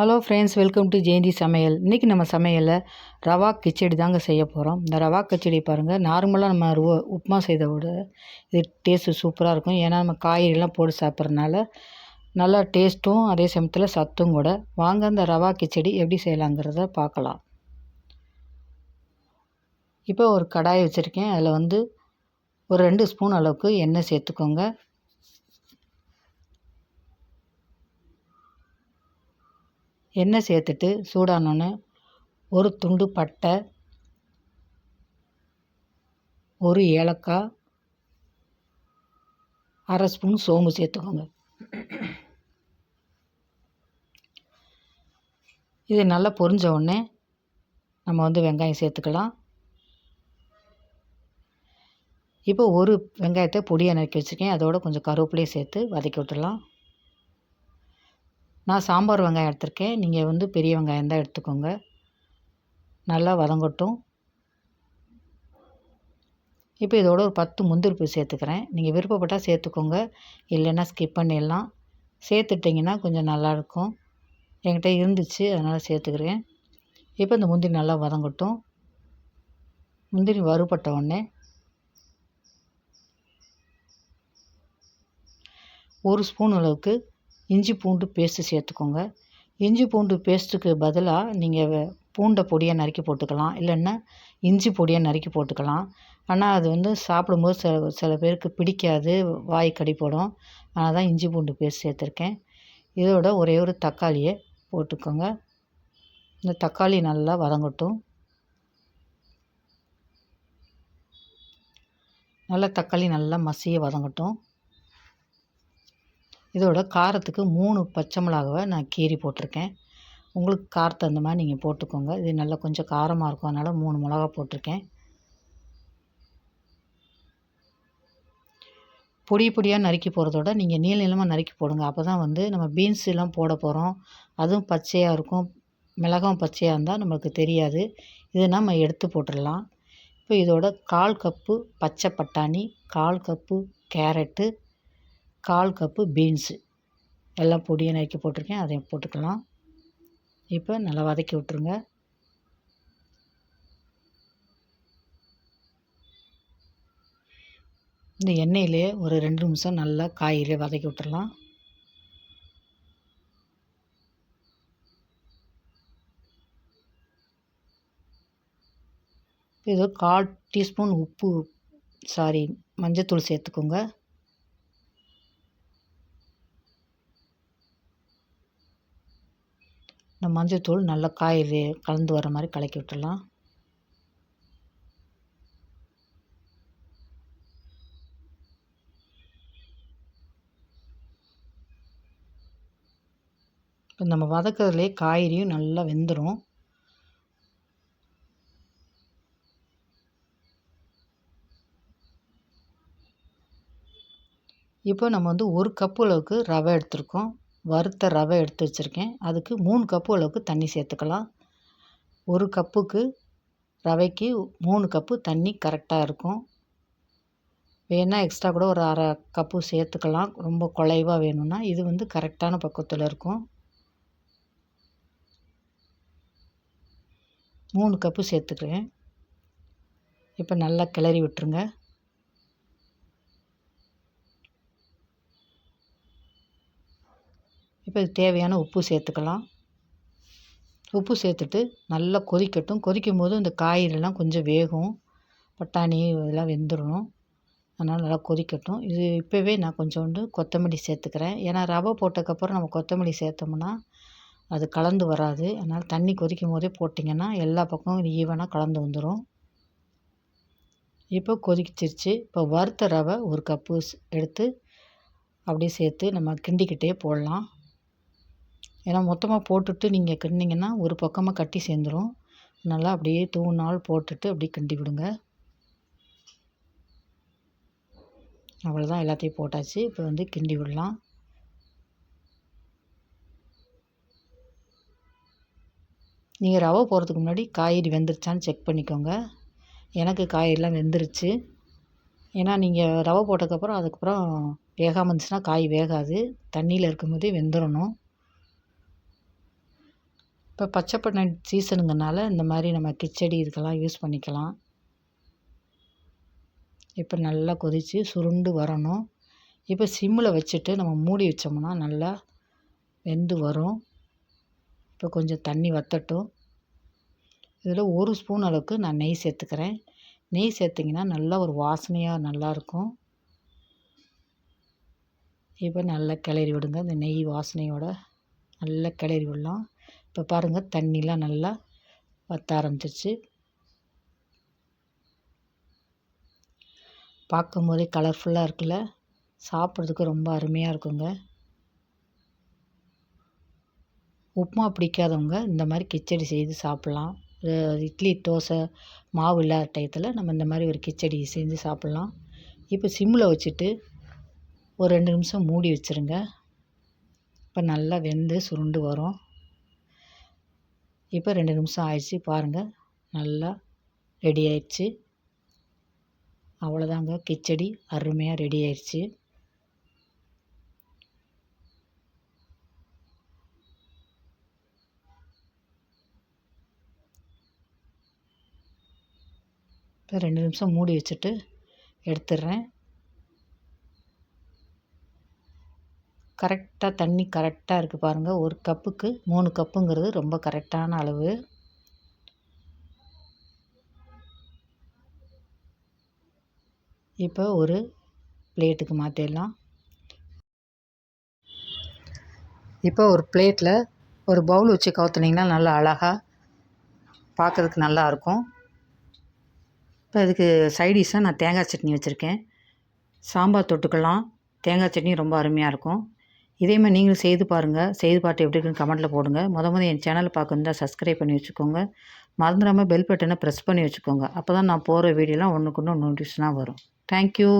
Hello friends welcome to Jayanthi சமையல். இன்றைக்கி நம்ம சமையலில் ரவா கிச்சடி தாங்க செய்ய போகிறோம் இந்த ரவா கிச்சடி பாருங்கள் நார்மலாக நம்ம ரூ உப்புமா செய்த விட இது டேஸ்ட்டு சூப்பராக இருக்கும். ஏன்னா நம்ம காய்கறிலாம் போட்டு சாப்பிட்றதுனால நல்லா டேஸ்ட்டும் அதே சமயத்தில் சத்தும் கூட. வாங்க அந்த ரவா கிச்சடி எப்படி செய்யலாங்கிறத பார்க்கலாம். இப்போ ஒரு கடாய் வச்சுருக்கேன். அதில் வந்து ஒரு ரெண்டு ஸ்பூன் அளவுக்கு எண்ணெய் சேர்த்துக்கோங்க. எண்ணெய் சேர்த்துட்டு சூடானோன்னே ஒரு துண்டு பட்டை ஒரு ஏலக்காய் அரை ஸ்பூன் சோம்பு சேர்த்துக்கோங்க. இது நல்லா பொரிஞ்ச உடனே நம்ம வந்து வெங்காயம் சேர்த்துக்கலாம். இப்போ ஒரு வெங்காயத்தை பொடியாக நறுக்கி வச்சுருக்கேன். அதோட கொஞ்சம் கருவேப்பிலையும் சேர்த்து வதக்கி விட்டுடலாம். நான் சாம்பார் வெங்காயம் எடுத்திருக்கேன். நீங்கள் வந்து பெரிய வெங்காயம் தான் எடுத்துக்கோங்க. நல்லா வதங்கட்டும். இப்போ இதோட ஒரு பத்து முந்திரி பூ சேர்த்துக்கிறேன். நீங்கள் விருப்பப்பட்டால் சேர்த்துக்கோங்க. இல்லைன்னா ஸ்கிப் பண்ணிடலாம். சேர்த்துட்டிங்கன்னா கொஞ்சம் நல்லாயிருக்கும் என்கிட்ட இருந்துச்சு அதனால் சேர்த்துக்கிறேன். இப்போ இந்த முந்திரி நல்லா வதங்கட்டும். முந்திரி வறுபட்ட உடனே ஒரு ஸ்பூன் அளவுக்கு இஞ்சி பூண்டு பேஸ்ட்டு சேர்த்துக்கோங்க. இஞ்சி பூண்டு பேஸ்ட்டுக்கு பதிலாக நீங்கள் பூண்டை பொடியாக நறுக்கி போட்டுக்கலாம். இல்லைன்னா இஞ்சி பொடியாக நறுக்கி போட்டுக்கலாம். ஆனால் அது வந்து சாப்பிடும்போது சில சில பேருக்கு பிடிக்காது வாய் கடிப்படும் அதனால் தான் இஞ்சி பூண்டு பேஸ்ட் சேர்த்துருக்கேன். இதோட ஒரே ஒரு தக்காளியை போட்டுக்கோங்க. இந்த தக்காளி நல்லா வதங்கட்டும். நல்லா தக்காளி நல்லா மசிய வதங்கட்டும். இதோட காரத்துக்கு மூணு பச்சை மிளகாவை நான் கீறி போட்டிருக்கேன். உங்களுக்கு காரத்தை அந்த மாதிரி நீங்கள் போட்டுக்கோங்க. இது நல்லா கொஞ்சம் காரமாக இருக்கும். அதனால் மூணு மிளகா போட்டிருக்கேன். பொடி பொடியாக நறுக்கி போகிறதோட நீங்கள் நீள நீளமாக நறுக்கி போடுங்க. அப்போ தான் வந்து நம்ம பீன்ஸ் எல்லாம் போட போகிறோம் அதுவும் பச்சையாக இருக்கும். மிளகாவும் பச்சையாக இருந்தால் நம்மளுக்கு தெரியாது. இதை நம்ம எடுத்து போட்டுடலாம். இப்போ இதோட கால் கப்பு பச்சை பட்டாணி கால் கப்பு கேரட்டு கால் கப்பு பீன்ஸு. எல்லாம் பொடியை நறுக்கி போட்டிருக்கேன். அதையும் போட்டுக்கலாம். இப்போ நல்லா வதக்கி விட்ருங்க இந்த எண்ணெயிலே ஒரு ரெண்டு நிமிஷம் நல்லா காய்கறியை வதக்கி விட்டுறலாம் இது கால் டீஸ்பூன் உப்பு சாரி மஞ்சத்தூள் சேர்த்துக்கோங்க. இந்த மஞ்சள்தூள் நல்லா காய் கலந்து வர மாதிரி கலக்கி விட்டுடலாம். இப்போ நம்ம வதக்கிறதுலே காய்கறியும் நல்லா வெந்துடும் இப்போ நம்ம வந்து ஒரு கப்பு அளவுக்கு ரவை எடுத்திருக்கோம். வறுத்த ரவை எடுத்து வச்சுருக்கேன். அதுக்கு மூணு கப்பு அளவுக்கு தண்ணி சேர்த்துக்கலாம். ஒரு கப்புக்கு ரவைக்கு மூணு கப்பு தண்ணி கரெக்டாக இருக்கும். வேணால் எக்ஸ்ட்ரா கூட ஒரு அரை கப்பு சேர்த்துக்கலாம். ரொம்ப குலைவாக வேணும்னா இது வந்து கரெக்டான பக்குவத்தில் இருக்கும். மூணு கப்பு சேர்த்துக்கிறேன். இப்போ நல்லா கிளறி விட்டுருங்க. இப்போ இது தேவையான உப்பு சேர்த்துக்கலாம். உப்பு சேர்த்துட்டு நல்லா கொதிக்கட்டும். கொதிக்கும் போது இந்த காய்கறிலாம் கொஞ்சம் வேகும். பட்டாணி இதெல்லாம் வெந்துடணும். அதனால் நல்லா கொதிக்கட்டும். இது இப்போவே நான் கொஞ்சோண்டு கொத்தமல்லி சேர்த்துக்கிறேன். ஏன்னா ரவை போட்டதுக்கப்புறம் நம்ம கொத்தமல்லி சேர்த்தோம்னா அது கலந்து வராது. அதனால் தண்ணி கொதிக்கும் போதே போட்டிங்கன்னா எல்லா பக்கமும் ஈவனாக கலந்து வந்துடும் இப்போ கொதிச்சிருச்சு. இப்போ வறுத்த ரவை ஒரு கப்பு எடுத்து அப்படியே சேர்த்து நம்ம கிண்டிக்கிட்டே போடலாம். ஏன்னா மொத்தமாக போட்டுட்டு நீங்கள் கிண்டிங்கன்னா ஒரு பக்கமாக கட்டி சேர்ந்துடும் நல்லா அப்படியே தூணால் போட்டுட்டு அப்படியே கிண்டி விடுங்க. அவ்வளோதான் எல்லாத்தையும் போட்டாச்சு. இப்போ வந்து கிண்டி விடலாம். நீங்கள் ரவை போகிறதுக்கு முன்னாடி காய்கறி வெந்துருச்சான்னு செக் பண்ணிக்கோங்க. எனக்கு காய்கறிலாம் வெந்துருச்சு. ஏன்னா நீங்கள் ரவை போட்டதுக்கப்புறம் அதுக்கப்புறம் வேகாமல் இருந்துச்சுன்னா காய் வேகாது. தண்ணியில் இருக்கும்போதே வெந்துடணும் இப்போ பச்சை பட்டாணி சீசனுங்கிறனால இந்த மாதிரி நம்ம கிச்சடி இதுக்கெல்லாம் யூஸ் பண்ணிக்கலாம். இப்போ நல்லா கொதித்து சுருண்டு வரணும். இப்போ சிம்மில் வச்சுட்டு நம்ம மூடி வச்சோம்னா நல்லா வெந்து வரும். இப்போ கொஞ்சம் தண்ணி வற்றட்டும் இதில் ஒரு ஸ்பூன் அளவுக்கு நான் நெய் சேர்த்துக்கிறேன். நெய் சேர்த்திங்கன்னா நல்லா ஒரு வாசனையாக நல்லாயிருக்கும். இப்போ நல்லா கிளறி விடுங்க. இந்த நெய் வாசனையோட நல்லா கிளறி விடலாம். இப்போ பாருங்கள் தண்ணிலாம் நல்லா வற்ற ஆரம்பிச்சிருச்சு. பார்க்கும் போதே கலர்ஃபுல்லாக இருக்குல்ல? சாப்பிட்றதுக்கு ரொம்ப அருமையாக இருக்குங்க. உப்புமா பிடிக்காதவங்க இந்த மாதிரி கிச்சடி செய்து சாப்பிட்லாம். இட்லி தோசை மாவு இல்லாத டயத்தில் நம்ம இந்த மாதிரி ஒரு கிச்சடி செஞ்சு சாப்பிட்லாம். இப்போ சிம்மில் வச்சுட்டு ஒரு ரெண்டு நிமிஷம் மூடி வச்சுருங்க. இப்போ நல்லா வெந்து சுருண்டு வரும். இப்போ ரெண்டு நிமிஷம் ஆயிடுச்சு பாருங்கள் நல்லா ரெடி ஆயிடுச்சு. அவ்வளோதாங்க. கிச்சடி அருமையாக ரெடி ஆயிடுச்சு. இப்போ ரெண்டு நிமிஷம் மூடி வச்சுட்டு எடுத்துடுறேன். கரெக்டாக தண்ணி கரெக்டாக இருக்குது பாருங்கள் ஒரு கப்புக்கு மூணு கப்புங்கிறது ரொம்ப கரெக்டான அளவு. இப்போ ஒரு பிளேட்டுக்கு மாற்றிடலாம் இப்போ ஒரு பிளேட்டில் ஒரு பவுல் வச்சு கவுத்துனிங்கன்னா நல்லா அழகாக பார்க்குறதுக்கு நல்லாயிருக்கும் இப்போ இதுக்கு சைடிஷாக நான் தேங்காய் சட்னி வச்சுருக்கேன். சாம்பார் தொட்டுக்கலாம். தேங்காய் சட்னி ரொம்ப அருமையாக இருக்கும். இதே மாதிரி நீங்களும் செய்து பாருங்கள் செய்து பார்த்து எப்படி இருக்குன்னு கமெண்ட்டில் போடுங்க. முத முத என் சேனலை பார்க்குறதா சப்ஸ்கிரைப் பண்ணி வச்சுக்கோங்க. மறந்துடாமல் பெல் பட்டனை ப்ரெஸ் பண்ணி வச்சுக்கோங்க. அப்போ தான் நான் போகிற வீடியோலாம் ஒன்றுக்கு ஒன்று நோட்டிஃபிகேஷனாக வரும். தேங்க்யூ